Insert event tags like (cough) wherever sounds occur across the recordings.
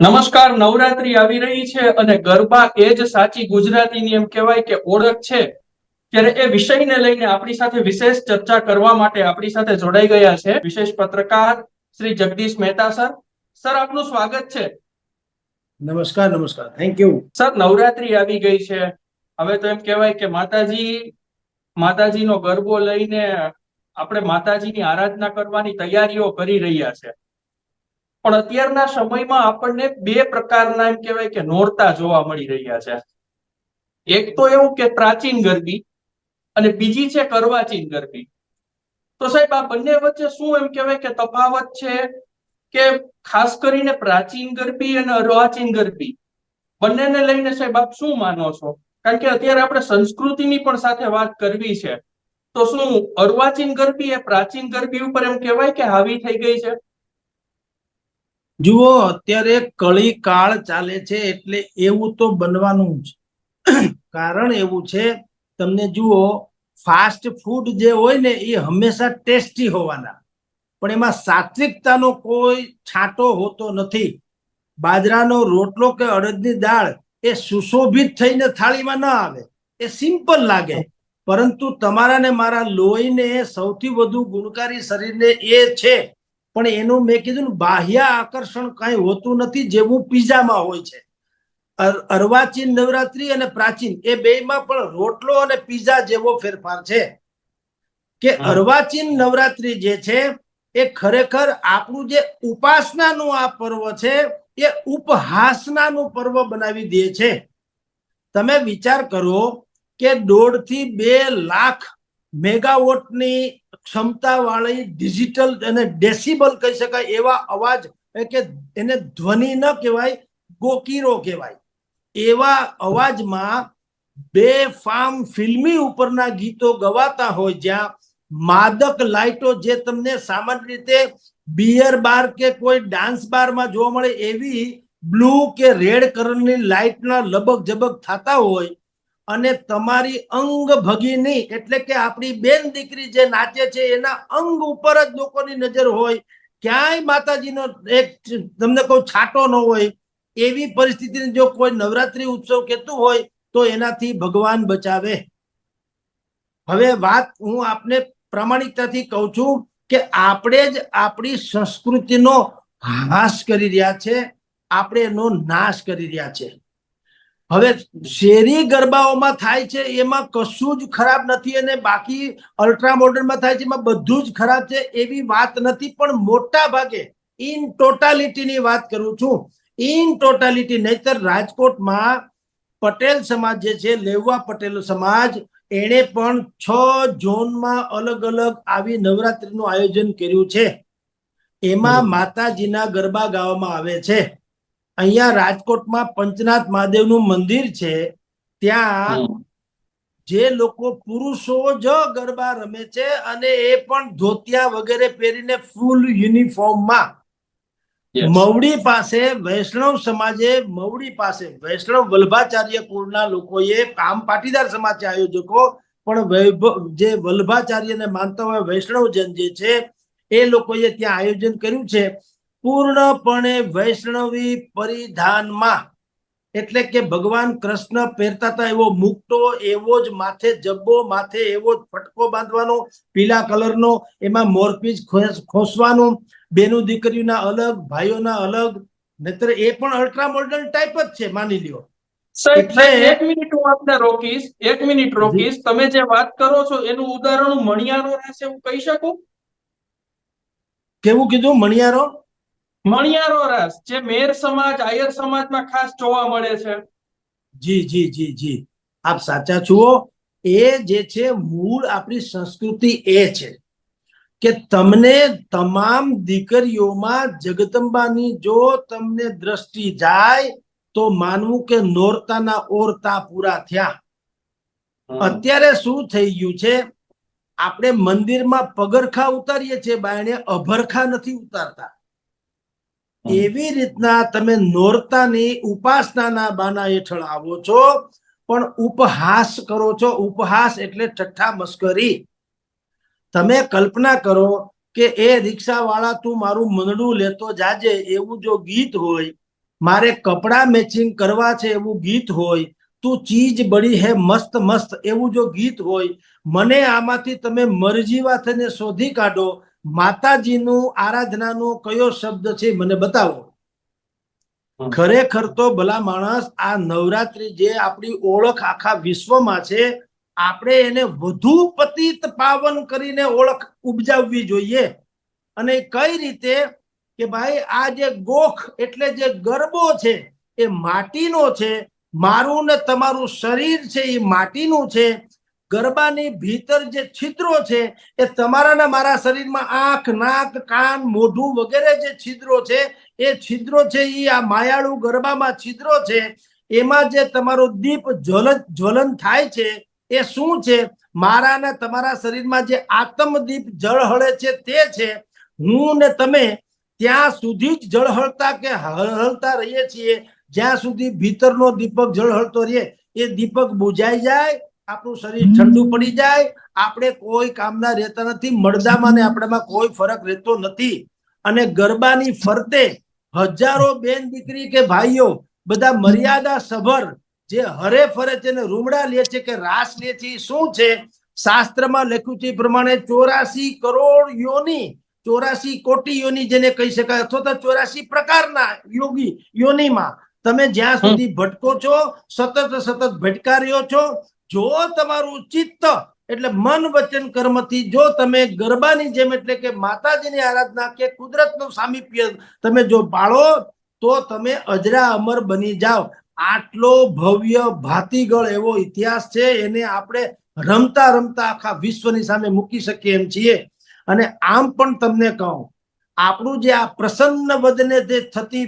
નમસ્કાર નવરાત્રી આવી રહી છે અને ગરબા એ જ સાચી ગુજરાતીની એમ કહેવાય કે ઓળખ છે. ત્યારે એ વિષયને લઈને આપણી સાથે વિશેષ ચર્ચા કરવા માટે આપણી સાથે જોડાઈ ગયા છે વિશેષ પત્રકાર શ્રી જગદીશ મહેતા સર. સર આપનું સ્વાગત છે. નમસ્કાર નમસ્કાર. થેન્ક યુ સર નવરાત્રી આવી ગઈ છે. હવે તો એમ કહેવાય કે માતાજી માતાજીનો ગરબો લઈને આપણે માતાજીની આરાધના કરવાની તૈયારીઓ કરી રહ્યા છે. પણ અત્યારના સમયમાં આપણને બે પ્રકારના એમ કહેવાય કે નોરતા જોવા મળી રહ્યા છે. એક તો એવું કે પ્રાચીન ગરબી અને બીજી છે કરવાચીન ગરબી તો સાહેબ, આ બંને વચ્ચે શું એમ કહેવાય કે તફાવત છે કે ખાસ કરીને પ્રાચીન ગરબી અને અર્વાચીન ગરબી બંનેને લઈને સાહેબ, આપ શું માનો છો? કારણ કે અત્યારે આપણે સંસ્કૃતિની પણ સાથે વાત કરવી છે. તો શું અર્વાચીન ગરબી એ પ્રાચીન ગરબી ઉપર એમ કહેવાય કે હાવી થઈ ગઈ છે? જુઓ, અત્યારે કળી કાળ ચાલે છે એટલે એવું તો બનવાનું જ. કારણ એવું છે, તમને જુઓ, ફાસ્ટ ફૂડ જે હોય ને એ હંમેશા ટેસ્ટી હોવાના. પણ એમાં સાત્વિકતાનો કોઈ છાંટો હોતો નથી. બાજરાનો રોટલો કે અડદની દાળ એ સુશોભિત થઈને થાળીમાં ન આવે. એ સિમ્પલ લાગે. પરંતુ તમારા ને મારા લોહીને સૌથી વધુ ગુણકારી શરીરને એ છે પણ એનું મેં કીધું બાહ્ય આકર્ષણ કઈ હોતું નથી જેવું પીઝામાં હોય છે. અર્વાચીન નવરાત્રી અને પ્રાચીન એ બેયમાં પણ રોટલો અને પીઝા જેવો ફેરફાર છે. કે અર્વાચીન નવરાત્રી જે છે એ ખરેખર આપણું જે ઉપાસનાનું આ પર્વ છે એ ઉપહાસનાનું પર્વ બનાવી દે છે. તમે વિચાર કરો કે દોઢથી બે લાખ મેગાવોટની ક્ષમતાવાળી ડિજિટલ અને ડેસિબલ કહી શકાય એવા અવાજ કે એને ધ્વનિ ન કહેવાય, ગોકીરો કહેવાય. એવા અવાજમાં બે ફાર્મ ફિલ્મી ઉપરના ગીતો ગવાતા હોય જ્યાં માદક લાઇટો જે તમને સામાન્ય રીતે બિયર બાર કે કોઈ ડાન્સ બારમાં જોવા મળે એવી બ્લુ કે રેડ કલરની લાઇટના લબક જબક થતા હોય અને તમારી અંગ ભગીની એટલે કે આપણી બેન દીકરી જે નાચે છે, એના અંગ ઉપર જ લોકોની નજર હોય. ક્યાંય માતાજીનો એક તમને કહું છાંટો ન હોય. એવી પરિસ્થિતિને જો કોઈ નવરાત્રી ઉત્સવ કહેતું હોય, તો એનાથી ભગવાન બચાવે. હવે વાત હું આપને પ્રામાણિકતાથી કહું છું કે આપણે જ આપણી સંસ્કૃતિનો નાશ કરી રહ્યા છે. આપણે એનો નાશ કરી રહ્યા છે. હવે શેરી ગરબાઓમાં થાય છે એમાં કશું જ ખરાબ નથી અને બાકી અલ્ટ્રા મોડર્નમાં થાય છે એમાં બધું જ ખરાબ છે એવી વાત નથી. પણ મોટા ભાગે ઇન ટોટાલિટીની વાત કરું છું. ઇન ટોટાલિટી નહીતર રાજકોટમાં પટેલ સમાજ જે છે લેવા પટેલ સમાજ એણે પણ છ ઝોનમાં અલગ અલગ આવી નવરાત્રીનું આયોજન કર્યું છે. એમાં માતાજીના ગરબા ગાવામાં આવે છે. અહીંયા રાજકોટમાં પંચનાથ મહાદેવનું મંદિર છે ત્યાં જે લોકો પુરુષો જ ગરબા રમે છે અને એ પણ ધોતિયા વગેરે પહેરીને ફૂલ યુનિફોર્મમાં મવડી પાસે વૈષ્ણવ સમાજે મવડી પાસે વૈષ્ણવ વલ્ભાચાર્ય કુળના લોકોએ આમ પાટીદાર સમાજ આયોજકો પણ વૈભવ જે વલ્ભાચાર્યને માનતા હોય વૈષ્ણવજન જે છે એ લોકોએ ત્યાં આયોજન કર્યું છે. પૂર્ણપણે વૈષ્ણવી પરિધાનમાં. એટલે કે ભગવાન કૃષ્ણ પહેરતા હતા એવો મુકટો એવો જ માથે જબ્બો માથે એવો જ ફટકો બાંધવાનો પીલા કલરનો એમાં મોરપીચ ખોસ- ખોસવાનું બેનું દીકરીઓના અલગ ભાઈઓના અલગ નહીતર એ પણ અલ્ટ્રા મોડર્ન ટાઈપ જ છે માની લ્યો. એક મિનિટ હું આપને રોકીશ એક મિનિટ રોકીશ. તમે જે વાત કરો છો એનું ઉદાહરણ મણિયારો રહેશે એવું કહી શકું? કેવું કીધું મણિયારો? મણિયારો રસ જે મેર સમાજ આયર સમાજમાં ખાસ જોવા મળે છે. જી જી જી જી. આપ સાચા છો એ જે છે મૂળ આપણી સંસ્કૃતિ એ છે કે તમને તમામ દીકરીઓમાં જગદંબાની જો તમને દ્રષ્ટિ જાય તો માનવું કે નોરતાના ઓરતા પૂરા થયા. અત્યારે શું થઈ ગયું છે? આપણે મંદિરમાં પગરખા ઉતારીએ છીએ બાયણે અભરખા નથી ઉતારતા. એવી રીતના તમે નોરતાની ઉપાસનાના બાના હેઠળ આવો છો, પણ ઉપહાસ કરો છો. ઉપહાસ એટલે ઠઠ્ઠા મસ્કરી. તમે કલ્પના કરો કે એ રિક્ષાવાળા તું મારું મંદડું લેતો જાજે એવું જો ગીત હોય, મારે કપડાં મેચિંગ કરવા છે એવું ગીત હોય, તું ચીજ બળી હે મસ્ત મસ્ત એવું જો ગીત હોય, મને આમાંથી તમે મરજીવા થઈને શોધી કાઢો માતાજીનું આરાધનાનો કયો શબ્દ છે મને બતાવો. ખરેખર તો ભલા માણસ, આ નવરાત્રી જે આપણી ઓળખ આખા વિશ્વમાં છે, આપણે એને વધુ પતિત પાવન કરીને ઓળખ ઉપજાવવી જોઈએ. અને કઈ રીતે? કે ભાઈ, આ જે ગોખ એટલે જે ગરબો છે, એ માટીનો છે, મારું ને તમારું શરીર છે એ માટીનું છે ગરબાની ભીતર જે છિદ્રો છે, એ તમારાના મારા શરીરમાં આંખ, નાક, કાન, મોઢું વગેરે જે છિદ્રો છે, એ છિદ્રો છે એ આ માયાળુ ગરબામાં છિદ્રો છે, એમાં જે તમારો દીપ જ્વલન જ્વલન થાય છે, એ શું છે? મારા ને તમારા શરીરમાં જે આત્મદીપ જળહળે છે, તે છે. હું ને તમે ત્યાં સુધી જ જળહળતા કે હળહળતા રહીએ છીએ. જ્યાં સુધી ભીતરનો દીપક જળહળતો રહે, એ દીપક બુજાઈ જાય આપણું શરીર ઠંડુ પડી જાય આપણે કોઈ કામના રહેતા નથી મળદામાં ને આપણામાં કોઈ ફરક રહેતો નથી. અને ગરબાની ફરતે હજારો બેન દીકરી કે ભાઈઓ બધા મર્યાદા સભર જે હરે ફરે છે ને રૂમડા લે છે કે રાસ લે છે શું છે? શાસ્ત્રમાં લખ્યું છે પ્રમાણે ચોરાસી કરોડ યોની ચોરાસી કોટી યોની જેને કહી શકાય અથવા તો ચોરાસી પ્રકારના યોગી યોનીમાં. તમે જ્યાં સુધી ભટકો છો સતત સતત ભટકા રહ્યો છો જો તમારું ચિત્ત એટલે મન વચન કર્મથી જો તમે ગરબાની જેમ એટલે કે માતાજીની આરાધના કે કુદરતનું સામીપ્ય તમે જો પાળો, તો તમે અજરા અમર બની જાઓ. આટલો ભવ્ય ભાતીગળ એવો ઇતિહાસ છે, એને આપણે રમતા રમતા આખા વિશ્વની સામે મૂકી શકીએ એમ છીએ. અને આમ પણ તમને કહું, આપણું જે આ પ્રસન્ન વદને જે થતી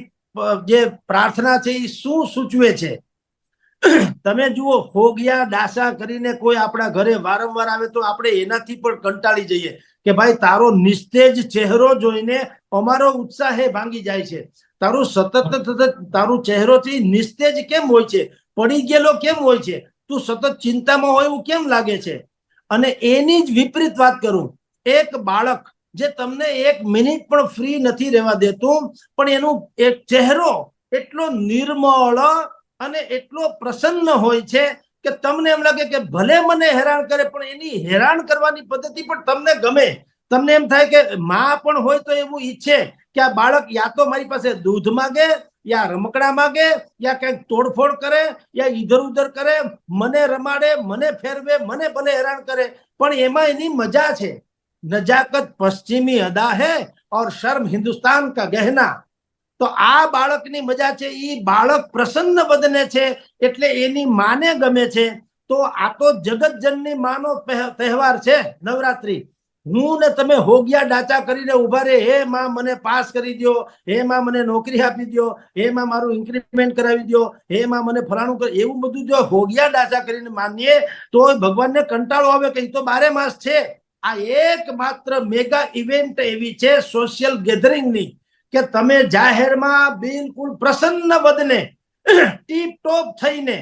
જે પ્રાર્થના છે એ શું સૂચવે છે? (coughs) તમે જુઓ હોગિયા ડાસા કરીને કોઈ આપણા ઘરે વારંવાર આવે તો આપણે એનાથી પણ કંટાળી જઈએ કે ભાઈ તારો નિસ્તેજ ચહેરો જોઈને અમારો ઉત્સાહ એ ભાંગી જાય છે. તારું સતત સતત તારું ચહેરોથી નિસ્તેજ કેમ હોય છે? પડી ગયેલો કેમ હોય છે? તું સતત ચિંતામાં હોય એવું કેમ લાગે છે? અને એની જ વિપરીત વાત કરું. એક બાળક જે તમને એક મિનિટ પણ ફ્રી નથી રહેવા દેતું પણ એનું એક ચહેરો એટલો નિર્મળ અને એટલો પ્રસન્ન હોય છે કે તમને એમ લાગે કે ભલે મને હેરાન કરે, પણ એની હેરાન કરવાની પદ્ધતિ પણ તમને ગમે. તમને એમ થાય કે માં પણ હોય તો એવું ઈચ્છે કે આ બાળક યા તો મારી પાસે દૂધ માગે, યા રમકડા માગે, યા કંઈક તોડફોડ કરે, યા ઈધર ઉધર કરે, મને રમાડે, મને ફેરવે, મને ભલે હેરાન કરે, પણ એમાં એની મજા છે. નજાકત પશ્ચિમી અદા હે ઓર શર્મ હિન્દુસ્તાન કા ગહેના. તો આ બાળકની મજા છે એ બાળક પ્રસન્ન બદને છે, એટલે એની માને ગમે છે. તો આ તો જગતજનની માનો તહેવાર છે, નવરાત્રી. હું ને તમે હોગિયા ડાચા કરીને ઊભા રહે હે માં મને પાસ કરી દ્યો, હે માં મને નોકરી આપી દ્યો, હે માં મારું ઇન્ક્રીમેન્ટ કરાવી દ્યો, હે માં મને ફલાણું કર, એવું બધું જો હોગિયા ડાચા કરીને માનીએ, તો ભગવાનને કંટાળો આવે કે તો બારે માસ છે. આ એકમાત્ર મેગા ઇવેન્ટ એવી છે સોશિયલ ગેધરિંગની કે તમે જાહેરમાં બિલકુલ પ્રસન્ન બદને (clears throat) ટીપ ટોપ થઈને,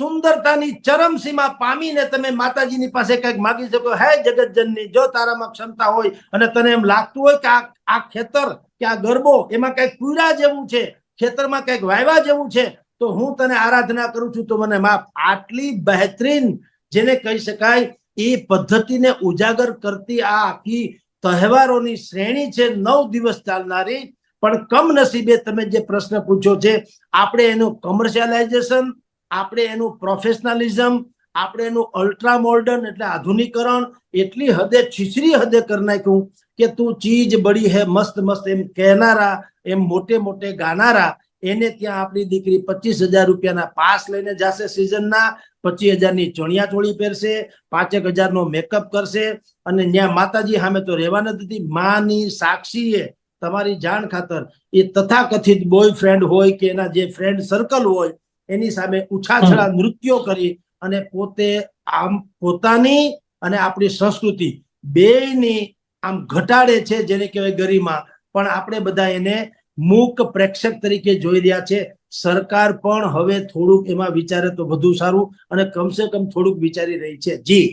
સુંદરતાની ચરમસીમા પામીને તમે માતાજીની પાસે કંઈક માગી શકો, હે જગતજનની, જો તારામાં ક્ષમતા હોય અને તને એમ લાગતું હોય કે આ આ ખેતર કે આ ગરબો એમાં કંઈક પૂરા જેવું છે, ખેતરમાં કંઈક વાયવા જેવું છે, તો હું તને આરાધના કરું છું, તો મને માફ. આટલી બહેતરીન જેને કહી શકાય, એ પદ્ધતિને ઉજાગર કરતી આ આખી તહેવારોની શ્રેણી છે, નવ દિવસ ચાલનારી પણ કમનસીબે તમે જે પ્રશ્ન પૂછ્યો છે, આપણે એનું કમર્શિયલાઇઝેશન આપણે એનું પ્રોફેશનલિઝમ આપણે એનું અલ્ટ્રા મોર્ડન એટલે આધુનિકરણ એટલી હદે છીછરી હદે કરી નાખ્યું કે તું ચીજ બળી હે, મસ્ત મસ્ત એમ કહેનારા, એમ મોટે મોટે ગાનારા, એને ત્યાં આપણી દીકરી પચીસ હજાર રૂપિયાના પાસ લઈને જશે સિઝનના પચીસ હજારની ચણિયા ચોળી પહેરશે, પાંચેક હજારનો મેકઅપ કરશે, અને ત્યાં માતાજી સામે તો રહેવા નથી માની સાક્ષીએ તમારી જાણ ખાતર એ તથાકથિત બોયફ્રેન્ડ હોય કે એના જે ફ્રેન્ડ સર્કલ હોય એની સામે ઉછાછળા નૃત્યો કરી અને પોતે આમ પોતાની અને આપણી સંસ્કૃતિ બેની આમ ઘટાડે છે જેને કહેવાય ગરિમા. પણ આપણે બધા એને મૂક પ્રેક્ષક તરીકે જોઈ રહ્યા છે. સરકાર પણ હવે થોડુંક એમાં વિચારે તો વધુ સારું અને કમસે કમ થોડુંક વિચારી રહી છે. જી.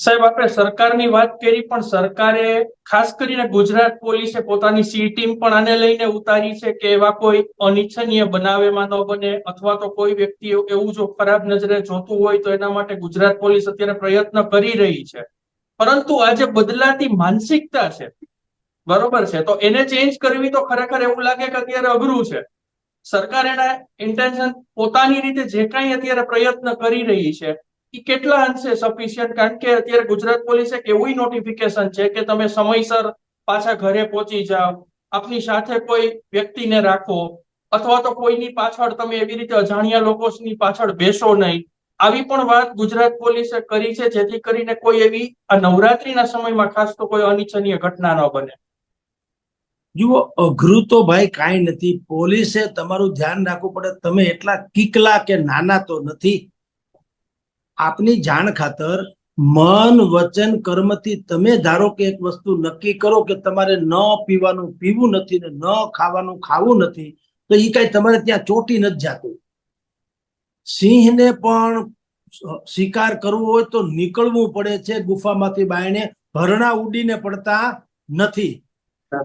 સાહેબ, આપણે સરકારની વાત કરી, પણ સરકારે ખાસ કરીને ગુજરાત પોલીસે પોતાની સી ટીમ પણ આને લઈને ઉતારી છે કે એવા કોઈ અનિચ્છનીય બનાવેમાં ન બને અથવા તો કોઈ વ્યક્તિ એવું જો ખરાબ નજરે જોતું હોય તો એના માટે ગુજરાત પોલીસ અત્યારે પ્રયત્ન કરી રહી છે. પરંતુ આજે બદલાતી માનસિકતા છે, બરોબર છે, તો એને ચેન્જ કરવી તો ખરેખર એવું લાગે કે અત્યારે અઘરું છે. સરકાર એના ઇન્ટેન્શન પોતાની રીતે જે કાંઈ અત્યારે પ્રયત્ન કરી રહી છે કેટલા અંશે સફિશિયન્ટ કારણ કે અત્યારે ગુજરાત પોલીસે એવું નોટિફિકેશન છે કે તમે સમયસર પાછા ઘરે પહોંચી જાઓ. આપની સાથે કોઈ વ્યક્તિને રાખો. અથવા તો કોઈની પાછળ તમે એવી રીતે અજાણ્યા લોકોની પાછળ બેસો નહીં. આવી પણ વાત ગુજરાત પોલીસે કરી છે, જેથી કરીને કોઈ એવી આ નવરાત્રીના સમયમાં ખાસ તો કોઈ અનિચ્છનીય ઘટના ન બને. જુઓ, અઘરું તો ભાઈ કાંઈ નથી. પોલીસે તમારું ધ્યાન રાખવું પડે. તમે એટલા કીકલા કે નાના તો નથી. આપની જાણ ખાતર મન વચન કર્મથી તમે ધારો કે એક વસ્તુ નક્કી કરો કે તમારે ન પીવાનું પીવું નથી ને ન ખાવાનું ખાવું નથી તો એ કઈ તમારે ત્યાં ચોટી નથી જાતું. સિંહને પણ શિકાર કરવો હોય તો નીકળવું પડે છે ગુફામાંથી બાયણે ભરણા ઉડીને પડતા નથી.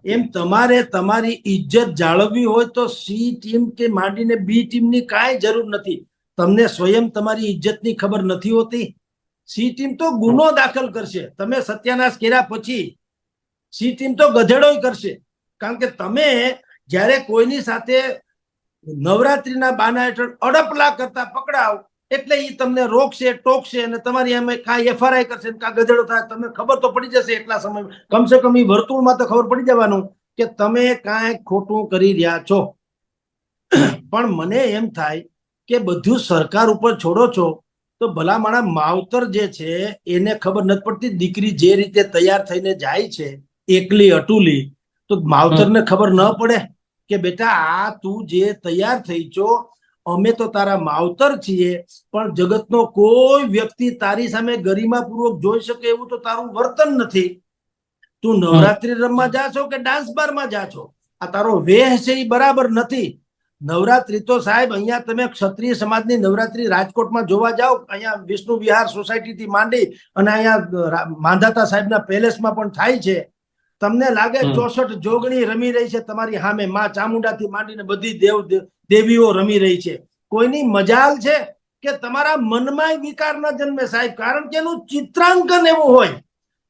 એમ તમારે તમારી ઇજ્જત જાળવવી હોય તો સી ટીમ કે માંડીને બી ટીમની કાંઈ જરૂર નથી. તમને સ્વયં તમારી ઇજ્જતની ખબર નથી હોતી? સી ટીમ તો ગુનો દાખલ કરશે. તમે સત્યાનાશ કર્યા પછી સી ટીમ તો ગધેડોય કરશે. કારણ કે તમે જ્યારે કોઈની સાથે નવરાત્રીના બાના હેઠળ અડપલા કરતા પકડાવ, એટલે એ તમને રોકશે, ટોકશે અને તમારી અમે કા એફઆરઆઈ કરશે કા ગધેડો થાય. તમને ખબર તો પડી જશે એટલા સમય. કમસે કમ એ વર્તુળમાં તો ખબર પડી જવાનું કે તમે કાંઈ ખોટું કરી રહ્યા છો. પણ મને એમ થાય કે બધું સરકાર ઉપર છોડો છો તો ભલામણા માવતર જે છે એને ખબર નથી પડતી દીકરી જે રીતે તૈયાર થઈને જાય છે એકલી અટુલી તો માવતરને ખબર ન પડે કે બેટા આ તું જે તૈયાર થઈ છો અમે તો તારા માવતર છીએ પણ જગતનો કોઈ વ્યક્તિ તારી સામે ગરિમાપૂર્વક જોઈ શકે એવું તો તારું વર્તન નથી. તું નવરાત્રી રમવા જા છો કે ડાન્સ બારમાં જા છો? આ તારો વેહ છે એ બરાબર નથી. નવરાત્રી તો સાહેબ અહીંયા તમે ક્ષત્રિય સમાજની નવરાત્રી રાજકોટમાં જોવા જાઓ અહીંયા વિષ્ણુ વિહાર સોસાયટીથી માંડી અને અહીંયા માંધાતા સાહેબના પેલેસમાં પણ થાય છે. તમને લાગે ચોસઠ જોગણી રમી રહી છે તમારી સામે માં ચામુંડાથી માંડીને બધી દેવ દેવીઓ રમી રહી છે. કોઈની મજાલ છે કે તમારા મનમાં વિકાર ન જન્મે સાહેબ? કારણ કે એનું ચિત્રાંકન એવું હોય.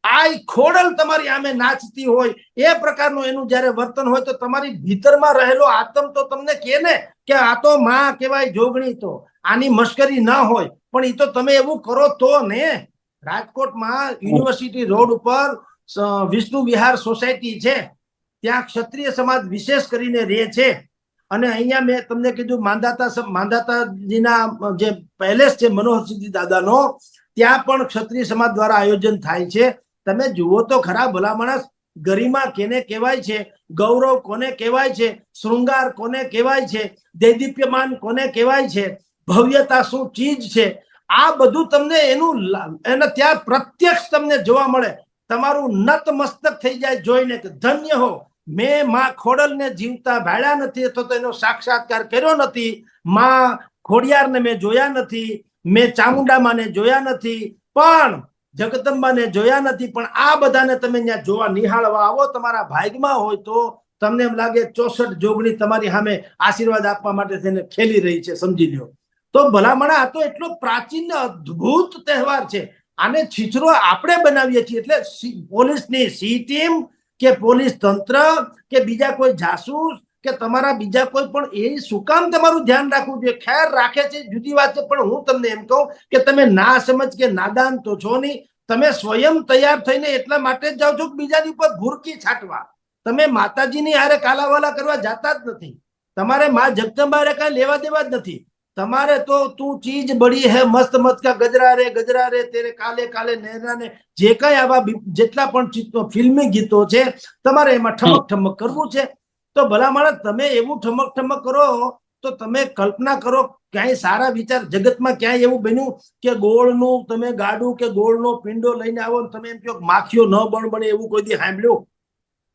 આ ખોડલ તમારી આમે નાચતી હોય, એ પ્રકારનું એનું જ્યારે વર્તન હોય તો તમારી ભીતરમાં રહેલો આતમ તો તમને કે ને કે આ તો માં કહેવાય જોગણી તો, આની મશ્કરી ના હોય, પણ એ તો તમે એવું કરો તો ને? રાજકોટમાં યુનિવર્સિટી રોડ ઉપર વિષ્ણુ વિહાર સોસાયટી છે, ત્યાં ક્ષત્રિય સમાજ વિશેષ કરીને રહે છે. અને અહીંયા મેં તમને કીધું માંદાતા માંદાતાજીના જે પેલેસ છે મનોહરસિંહજી દાદાનો, ત્યાં પણ ક્ષત્રિય સમાજ દ્વારા આયોજન થાય છે. તમે જુઓ તો ખરા ભલા માણસ, ગરિમા કેને કહેવાય છે, ગૌરવ કોને કહેવાય છે, શૃંગાર કોને કહેવાય છે, દૈદીપ્યમાન કોને કહેવાય છે, ભવ્યતા શું ચીજ છે, આ બધું તમને એનું એને ત્યાં પ્રત્યક્ષ તમને જોવા મળે. તમારું નત મસ્તક થઈ જાય જોઈને કે ધન્ય હો. મેં માં ખોડલને જીવતા ભાડ્યા નથી અથવા તો એનો સાક્ષાત્કાર કર્યો નથી. માં ખોડિયારને મેં જોયા નથી. મેં ચામુંડામાને જોયા નથી. પણ જગદંબાને જોયા નથી, પણ આ બધાને તમે ત્યાં જોવા નિહાળવા આવો. તમારા ભાગમાં હોય તો તમને એમ લાગે ચોસઠ જોગણી તમારી સામે આશીર્વાદ આપવા માટે તેને ખેલી રહી છે, સમજી લ્યો. તો ભલામણા, આ તો એટલો પ્રાચીન અદ્ભુત તહેવાર છે. આને છીછરો આપણે બનાવીએ છીએ એટલે પોલીસની સી ટીમ કે પોલીસ તંત્ર કે બીજા કોઈ જાસૂસ કે તમારા બીજા કોઈ પણ, એ શું કામ તમારું ધ્યાન રાખવું જોઈએ? ખેર રાખે છે જુદી વાત છે, પણ હું તમને એમ કહું કે તમે ના સમજ કે નાદાન તો છો નહીં. તમે સ્વયં તૈયાર થઈને એટલા માટે જ જાઓ છો બીજાની ઉપર ભૂરકી છાંટવા. તમે માતાજીની હારે કાલાવાલા કરવા જાતા જ નથી. તમારે મા જગદંબા કાંઈ લેવા દેવા જ નથી. તમારે તો તું ચીજ બળી હે, મસ્ત મત કા ગજરા રે ગજરા રે, તેરે કાલે કાલે નહેરા ને જે કઈ આવા જેટલા પણ ફિલ્મી ગીતો છે, તમારે એમાં ઠમક ઠમક કરવું છે. તો ભલા માણસ, તમે એવું ઠમક ઠમક કરો, તો તમે કલ્પના કરો ક્યાંય સારા વિચાર જગતમાં ક્યાંય એવું બન્યું કે ગોળનું તમે ગાડું કે ગોળનો પિંડો લઈને આવો તમે એમ કહો માખીઓ ન બણ બને એવું કોઈ દી સાંભળ્યું?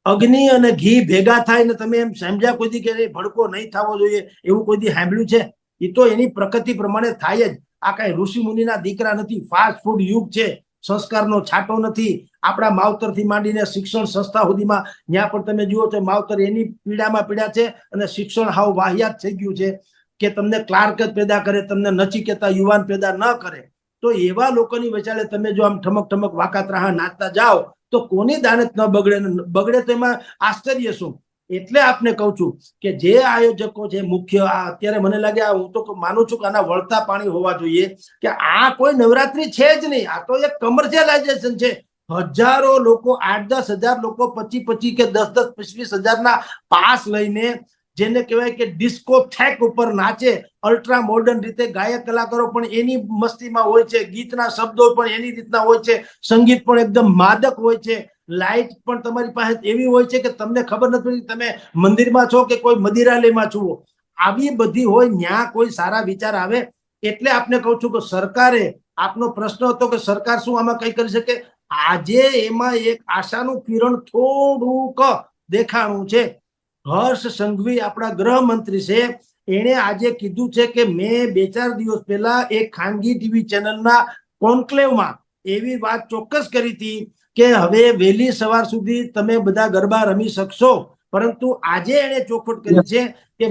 અગ્નિ અને ઘી ભેગા થાય ને તમે એમ સમજ્યા કોઈ દી કે ભડકો નહીં થવો જોઈએ એવું કોઈ દી સાંભળ્યું છે? એ તો એની પ્રકૃતિ પ્રમાણે થાય જ. આ કઈ ઋષિ મુનિના દીકરા નથી ફાસ્ટ ફૂડ યુગ છે, સંસ્કારનો છાંટો નથી આપણા માવતરથી માંડીને શિક્ષણ સંસ્થા સુધીમાં ત્યાં પણ તમે જુઓ તો માવતર એની પીડામાં પીડા છે અને શિક્ષણ હાવ વાહિયાત થઈ ગયું છે કે તમને ક્લાર્ક જ પેદા કરે, તમને નચિકેતા યુવાન પેદા ન કરે. તો એવા લોકોની વચાલે તમે જો આમ ઠમક ઠમક વાકાત રાહ નાચતા જાઓ, તો કોની દાનત ન બગડે? બગડે તો એમાં આશ્ચર્ય શું? એટલે આપને કહું છું કે જે આયોજકો છે, મુખ્ય આ અત્યારે મને લાગે હું તો માનું છું કે આના વળતા પાણી હોવા જોઈએ કે આ કોઈ નવરાત્રી છે જ નહીં. આ તો એક કમર્શિયલાઇઝેશન છે. હજારો લોકો, આઠ દસ હજાર લોકો પચીસ પચીસ કે દસ દસ પચીસ હજારના પાસ લઈને જેને કહેવાય કે ડિસ્કો થેક ઉપર નાચે અલ્ટ્રા મોડર્ન રીતે ગાયક કલાકારો પણ એની મસ્તીમાં હોય છે, ગીતના શબ્દો પણ એની રીતના હોય છે, સંગીત પણ એકદમ માદક હોય છે લાઇટ પણ તમારી પાસે એવી હોય છે કે તમને ખબર નથી તમે મંદિરમાં છો કે કોઈ મદિરાલયમાં છો. આવી બધી હોય ન્યા કોઈ સારા વિચાર આવે. એટલે આપને કહું છું કે સરકારે આપનો પ્રશ્ન હતો કે સરકાર શું આમાં કઈ કરી શકે? આજે એમાં એક આશાનું કિરણ થોડુંક દેખાણું છે. હર્ષ સંઘવી આપણા ગૃહમંત્રી છે. એણે આજે કીધું છે કે મેં બે ચાર દિવસ પહેલા એક ખાનગી ટીવી ચેનલના કોન્ક્લેવમાં એવી વાત ચોક્કસ કરી હતી કે હવે વહેલી સવાર સુધી તમે બધા ગરબા રમી શકશો. પરંતુ આજે એણે ચોખવટ કરી છે કે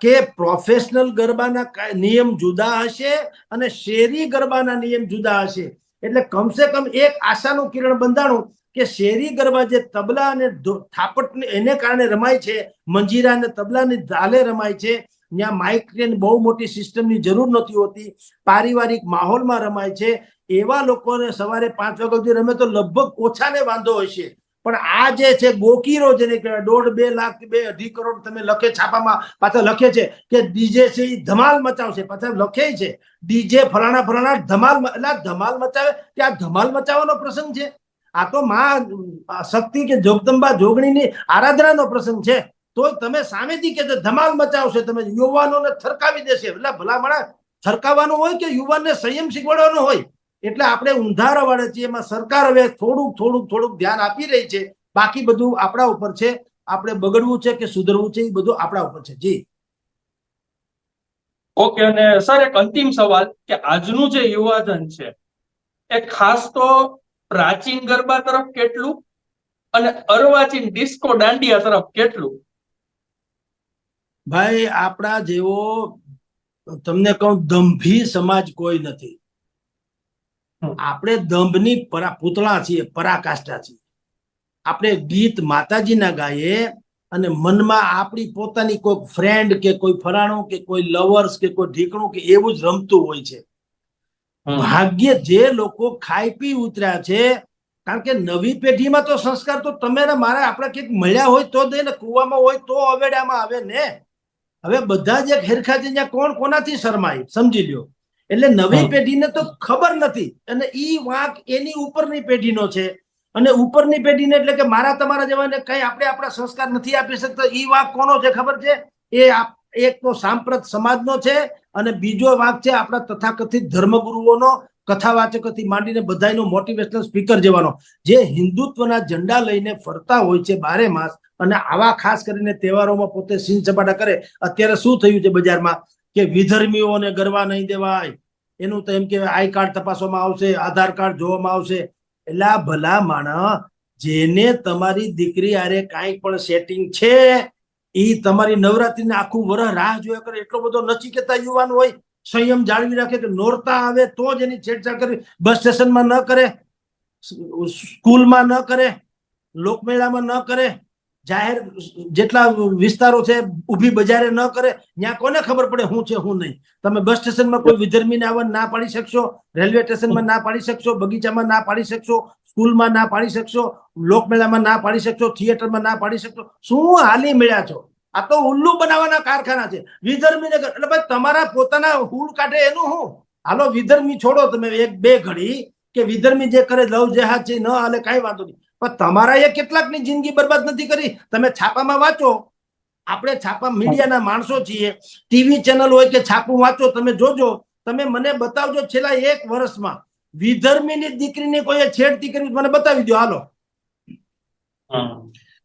કે પ્રોફેશનલ ગરબાના નિયમ જુદા હશે અને શેરી ગરબાના નિયમ જુદા હશે. એટલે કમસે કમ એક આશાનું કિરણ બંધાણું કે શેરી ગરબા જે તબલા અને ધો- થાપટ એને કારણે રમાય છે, મંજીરા અને તબલાની ધાલે રમાય છે, ત્યાં માઇક બહુ મોટી સિસ્ટમની જરૂર નથી હોતી, પારિવારિક માહોલમાં રમાય છે, એવા લોકોને સવારે પાંચ વાગ્યા સુધી રમે તો લગભગ ઓછાને વાંધો હશે પણ આ જે છે, ગોકીરો જેને કહેવાય, દોઢ બે લાખ કે બે અઢી કરોડ તમે લખે, છાપામાં પાછા લખે છે કે ડીજે છે એ ધમાલ મચાવશે. પાછા લખે છે ડીજે ફલાણા ફલાણા ધમાલ એટલે ધમાલ મચાવે, કે આ ધમાલ મચાવવાનો પ્રસંગ છે? આ તો માં શક્તિ કે જોગદંબા જોગણીની આરાધનાનો પ્રસંગ છે. તો તમે સામેથી કે ધમાલ મચાવશે, તમે યુવાનોને થરકાવી દેશે. એટલે ભલામણા થરકાવવાનું હોય કે યુવાનને સંયમ શીખવાડવાનો હોય? એટલે આપણે ઊંધા રવાડે છીએ એમાં સરકાર હવે થોડુંક થોડુંક થોડુંક ધ્યાન આપી રહી છે. બાકી બધું આપણા ઉપર છે. આપણે બગડવું છે કે સુધરવું છે એ બધું આપણા ઉપર છે. જી. ઓકે અને સર એક અંતિમ સવાલ કે આજનું જે યુવાધન છે એ ખાસ તો પ્રાચીન ગરબા તરફ કેટલું? અને અર્વાચીન ડિસ્કો દાંડિયા તરફ કેટલું? ભાઈ આપણા જેવો તમને કહું દંભી સમાજ કોઈ નથી. આપણે દંભની પરા પૂતળા છીએ પરાકાષ્ઠા છીએ. આપણે ગીત માતાજીના ગાઈએ અને મનમાં આપણી પોતાની કોઈ ફ્રેન્ડ કે કોઈ ફરાણું કે કોઈ લવર્સ કે કોઈ ઢીકણું કે એવું જ રમતું હોય છે. ભાગ્ય જે લોકો ખાઈ પી ઉતર્યા છે કારણ કે નવી પેઢીમાં તો સંસ્કાર તો તમે ને મારે આપણે કંઈક મળ્યા હોય તો જ ને કુવામાં હોય તો અવેડામાં આવે ને. હવે બધા જ એક હેરખા ત્યાં કોણ કોનાથી શરમાય? સમજી લ્યો. એટલે નવી પેઢીને તો ખબર નથી. અને ઈ વાંક એની ઉપરની પેઢીનો છે. અને ઉપરની પેઢીને એટલે કે મારા તમારા જેવાને કઈ આપણે આપણા સંસ્કાર નથી આપી શકતા ઈ વાંક કોનો છે ખબર છે? એ એક તો સાંપ્રત સમાજનો છે અને બીજો વાંક છે આપણા તથાકથિત ધર્મગુરુઓનો કથાવાચકથી માંડીને બધાનો મોટિવેશનલ સ્પીકર જેવાનો. જે હિન્દુત્વના ઝંડા લઈને ફરતા હોય છે બારે માસ અને આવા ખાસ કરીને તહેવારોમાં પોતે સીન સપાટા કરે. અત્યારે શું થયું છે બજારમાં? કે વિધર્મીઓને ગરવા નહીં દેવાય. એનું તો એમ કે આઈ કાર્ડ તપાસવામાં આવશે, આધાર કાર્ડ જોવામાં આવશે. એટલે આ ભલા માણસ જેને તમારી દીકરી આરે કાંઈ પણ સેટિંગ છે એ તમારી નવરાત્રીને આખું વરહ રાહ જોયા કરે. એટલો બધો નચિકેતા યુવાન હોય, સંયમ જાળવી રાખે કે નોરતા આવે તો જ એની છેડછાડ કરવી. બસ સ્ટેશનમાં ન કરે, સ્કૂલમાં ન કરે, લોકમેળામાં ન કરે. જાહેર જેટલા વિસ્તારો છે, ઊભી બજારે ન કરે ત્યાં કોને ખબર પડે શું છે શું નહીં? તમે બસ સ્ટેશનમાં કોઈ વિધર્મીને આવવા ના પાડી શકશો, રેલવે સ્ટેશનમાં ના પાડી શકશો, બગીચામાં ના પાડી શકશો, સ્કૂલમાં ના પાડી શકશો, લોકમેળામાં ના પાડી શકશો, થિયેટરમાં ના પાડી શકશો. શું હાલી મળ્યા છો? આ તો ઉલ્લુ બનાવવાના કારખાના છે. વિધર્મીને એટલે ભાઈ તમારા પોતાના હુડ કાઢે એનું હું? હાલો, વિધર્મી છોડો તમે એક બે ઘડી, કે વિધર્મી જે કરે, લવ જેહાદ છે, ન હાલે, કાંઈ વાંધો નહીં. પણ તમારા એ કેટલાકની જિંદગી બરબાદ નથી કરી? તમે છાપામાં વાંચો. આપણે છાપા મીડિયાના માણસો છીએ. ટીવી ચેનલ હોય કે છાપું વાંચો તમે જોજો. તમે મને બતાવજો છેલ્લા એક વર્ષમાં. વિધર્મીની દીકરીની કોઈ છેડતી કરી મને બતાવી દો. હાલો.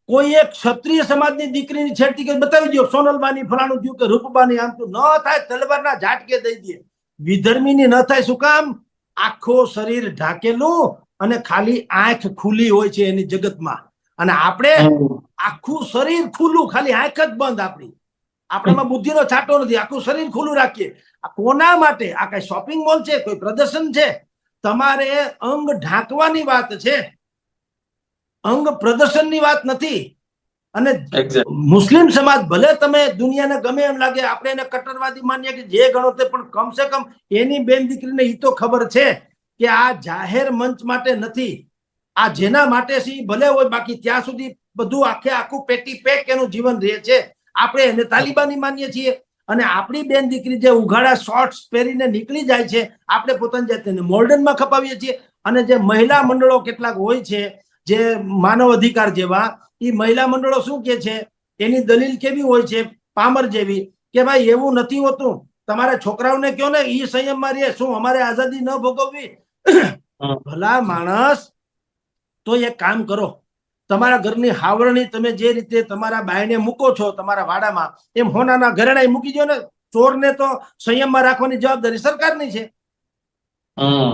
કોઈ એક ક્ષત્રિય સમાજની દીકરીની છેડતી કરી બતાવી દો. સોનલબાની ફલાણું થયું કે રૂપબાની આમ તો ન થાય તલવારના ઝાટકે દઈ દે. વિધર્મીની ન થાય શું કામ? આખો શરીર ઢાકેલું અને ખાલી આંખ ખુલ્લી હોય છે એની જગતમાં. અને આપણે આખું શરીર ખુલ્લું ખાલી આંખ જ બંધ આપણી. આપણામાં બુદ્ધિનો છાંટો નથી આખું શરીર ખુલ્લું રાખીએ. આ કોના માટે? આ કઈ શોપિંગ મોલ છે? કોઈ પ્રદર્શન છે? તમારે અંગ ઢાંકવાની વાત છે. અંગ પ્રદર્શનની વાત નથી. અને મુસ્લિમ સમાજ ભલે તમે દુનિયાને ગમે એમ લાગે આપણે એને કટ્ટરવાદી માનીએ કે જે ગણો તે પણ કમસે કમ એની બેન દીકરીને એ તો ખબર છે. કે આ જાહેર મંચ માટે નથી. આ જેના માટે છે ભલે હોય, બાકી ત્યાં સુધી બધું આખે આખું પેટી પેક એનું જીવન રહે છે. આપણે એને તાલિબાની માનીએ છીએ. અને આપણી બેન દીકરી જે ઉઘાડા શોર્ટ્સ પહેરીને નીકળી જાય છે, આપણે પોતાની જાતને મોર્ડનમાં ખપાવીએ છીએ. અને જે મહિલા મંડળો કેટલાક હોય છે, જે માનવ અધિકાર જેવા એ મહિલા મંડળો શું કે છે? એની દલીલ કેવી હોય છે? પામર જેવી. કે ભાઈ, એવું નથી હોતું. તમારા છોકરાઓને કયો ને એ સંયમમાં રહે. શું અમારે આઝાદી ન ભોગવવી. ભલા માણસ, તો એક કામ કરો. તમારા ઘરની હાવરણી તમે જે રીતે તમારા બાયને મૂકો છો તમારા વાડામાં, એમ હોનાના ઘરેણા મૂકી દો ને. ચોરને તો સંયમમાં રાખવાની જવાબદારી સરકારની છે.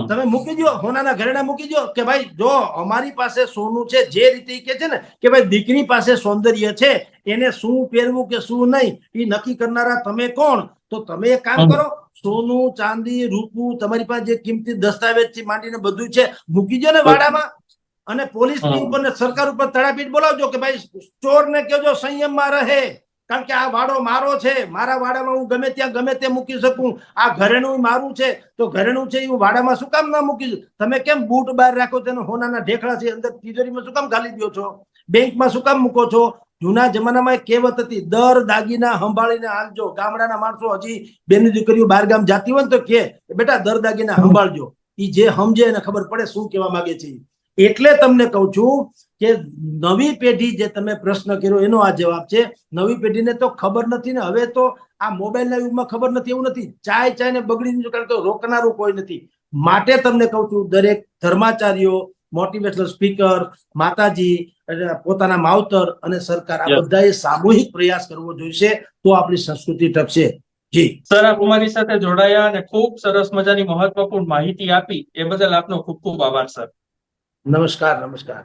તમે મૂકી દો હોનાના ઘરેણા મૂકી દો કે ભાઈ જો અમારી પાસે સોનું છે જે રીતે કે છે ને કે ભાઈ દીકરી પાસે સૌંદર્ય છે એને શું પહેરવું કે શું નહીં એ નક્કી કરનારા તમે કોણ? તો તમે એક કામ કરો સોનું ચાંદી રૂપું તમારી પાસે જે કિંમતી દસ્તાવેજથી માંડીને બધું છે મૂકી દો ને વાડામાં. અને પોલીસની ઉપર ને સરકાર ઉપર તડાપીટ બોલાવજો કે ભાઈ ચોરને કહેજો સંયમમાં રહે. કારણ કે આ વાડો મારો છે, મારા વાડામાં હું ગમે ત્યાં ગમે તે મૂકી શકું. આ ઘરેણું મારું છે, તો ઘરેણું છે એ હું વાડામાં શું કામ ના મૂકી તમે કેમ બૂટ બહાર રાખો તેનો હોનાના ઢેકડા છે અંદર તિજોરીમાં શું કામ ખાલી દો છો? બેંકમાં શું કામ મૂકો છો? જૂના જમાનામાં એક કહેવત હતી, દર દાગીના સંભાળીને હાલજો. ગામડાના માણસો હજી બેન દીકરીઓ બહાર ગામ જાતી હોય તો કે બેટા, દર દાગીના સંભાળજો. એ જે સમજે એને ખબર પડે શું કહેવા માંગે છે. એટલે તમને કહું છું કે નવી પેઢી જે તમે પ્રશ્ન કર્યો એનો આ જવાબ છે. નવી પેઢીને તો ખબર નથી ને હવે તો આ મોબાઈલના યુગમાં ખબર નથી એવું નથી. ચાય ચાય ને બગડી કારણ કે રોકનારું કોઈ નથી. માટે તમને કહું છું દરેક ધર્માચાર્યો મોટિવેશનલ સ્પીકર માતાજી પોતાના માવતર અને સરકાર આ બધાએ સામૂહિક પ્રયાસ કરવો જોઈશે તો આપણી સંસ્કૃતિ ટકશે જી. સર આપ અમારી સાથે જોડાયા અને ખૂબ સરસ મજાની મહત્વપૂર્ણ માહિતી આપી. એ બદલ આપનો ખૂબ ખૂબ આભાર સર. નમસ્કાર નમસ્કાર.